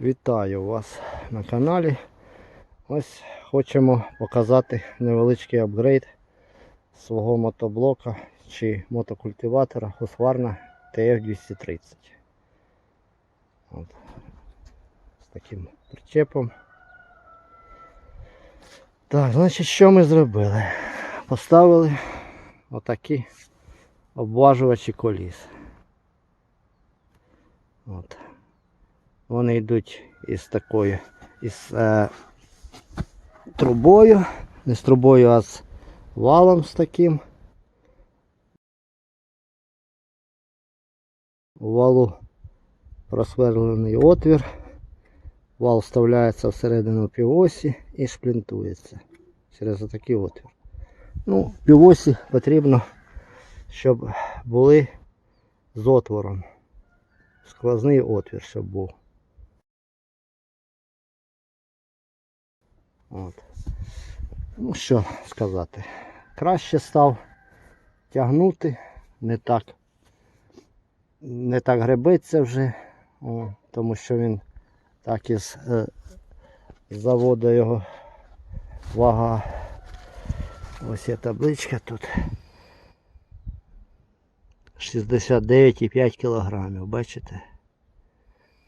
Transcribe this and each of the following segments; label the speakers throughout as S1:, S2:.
S1: Вітаю вас на каналі. Ось хочемо показати невеличкий апгрейд свого мотоблока чи мотокультиватора Husqvarna TF230. От. З таким причепом. Так, значить, що ми зробили? Поставили отакі обважувачі коліс. От. Вони йдуть із такою, із е, трубою, не з трубою, а з валом з таким. У валу просверлений отвір. Вал вставляється всередину півосі і шплінтується через отакий отвір. Ну, півосі потрібно, щоб були з отвором. Сквозний отвір, щоб був. От. Ну що сказати. Краще став тягнути, не так не так гребеться вже, о, тому що він так із е, заводу його вага. Ось є табличка тут. 69,5 кілограмів, бачите?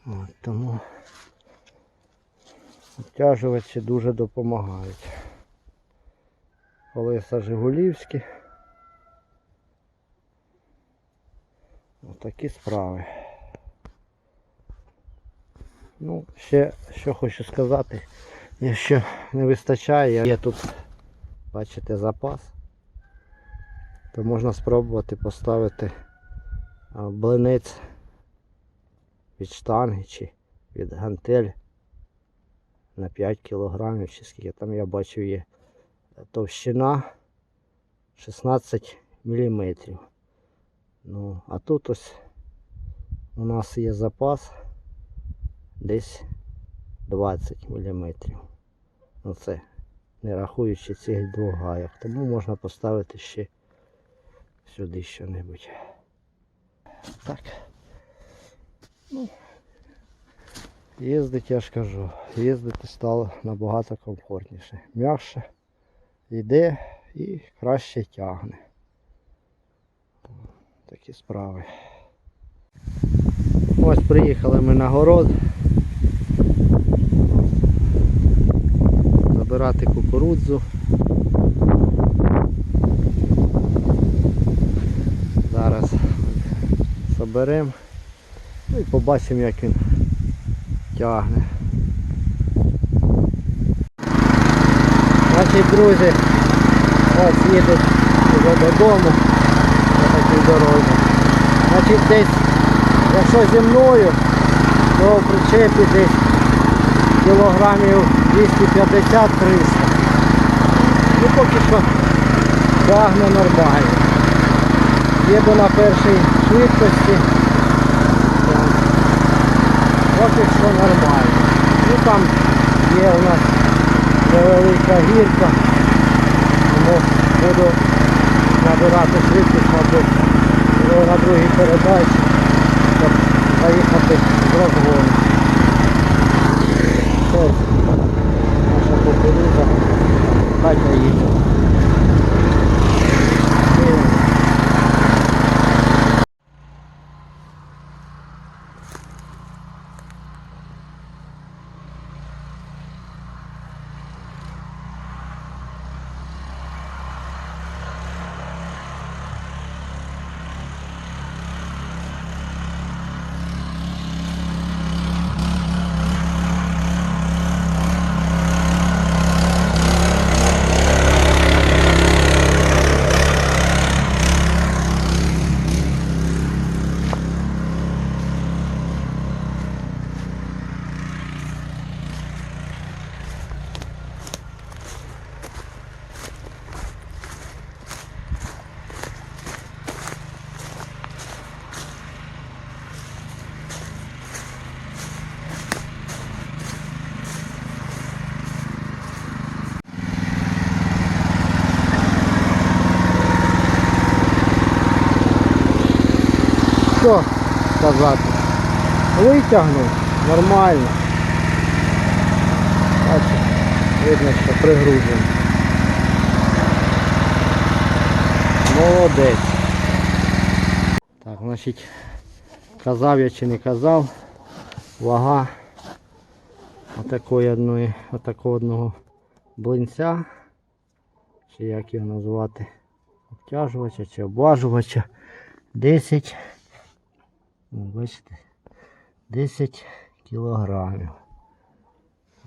S1: От, тому обтяжувачі дуже допомагають. Колеса Жигулівські. Отакі справи. Ну, ще що хочу сказати, якщо не вистачає, є тут, бачите, запас, то можна спробувати поставити блинець від штанги чи від гантель на 5 кілограмів, чи скільки там я бачив є товщина 16 міліметрів. Ну, а тут ось у нас є запас десь 20 міліметрів. Ну це не рахуючи цих двох гайок. Тому можна поставити ще сюди що-небудь. Так. Ну, їздити, я ж кажу, їздити стало набагато комфортніше. М'якше йде і краще тягне. Такі справи. Ось приїхали ми на город. Забирати кукурудзу. Зараз заберемо. Ну і побачимо як він тягне. Значить, друзі, ось їдуть вже додому на такій дорозі. Значить десь, якщо зі мною, то в причепі десь кілограмів 250-300. Ну поки що тягне нормально. Їду на першій швидкості. Поки що нормально. Ну там є у нас невелика гірка. Тому буду набирати швидкість, мабуть, на другій передачі, щоб заїхати з розгону. Ось наша кукурудза. Катя їде. Що сказати. Витягнув нормально. бачите, видно, що пригружений. Молодець. Так, значить, казав я чи не казав, вага отакої одної, отакого одного блинця, чи як його назвати, обтяжувача чи облажувача, 10, ну, бачите, 10 кілограмів.